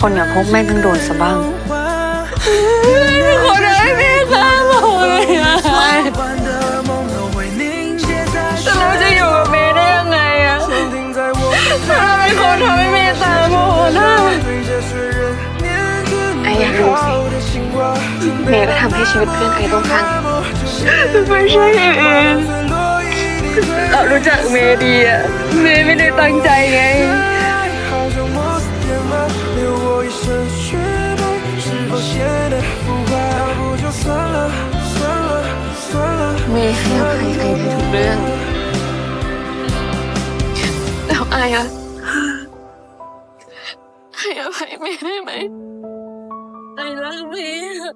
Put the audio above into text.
คนอย่างพวกแม่งต้องโดนซะบ้างไม่ขอได้ไหมคะบอกเลยอะแต่เราจะอยู่กับเมย์ได้ยังไงอะถ้าเรคนทำให้เมย์ตายโมโหน้าออยารู้สิเมย์ก็ทำให้ชีวิตเพื่อนอต้องพังไม่ใช่เองเรารู้จักเมย์ดีอะเมย์ไม่ 是否显得浮夸？要不就算了，算了，算了。 เมย์ให้อภัยไอได้ทุกเรื่อง แล้วไออะให้อภัยเมย์ได้ไหมไอรักเมย์อะ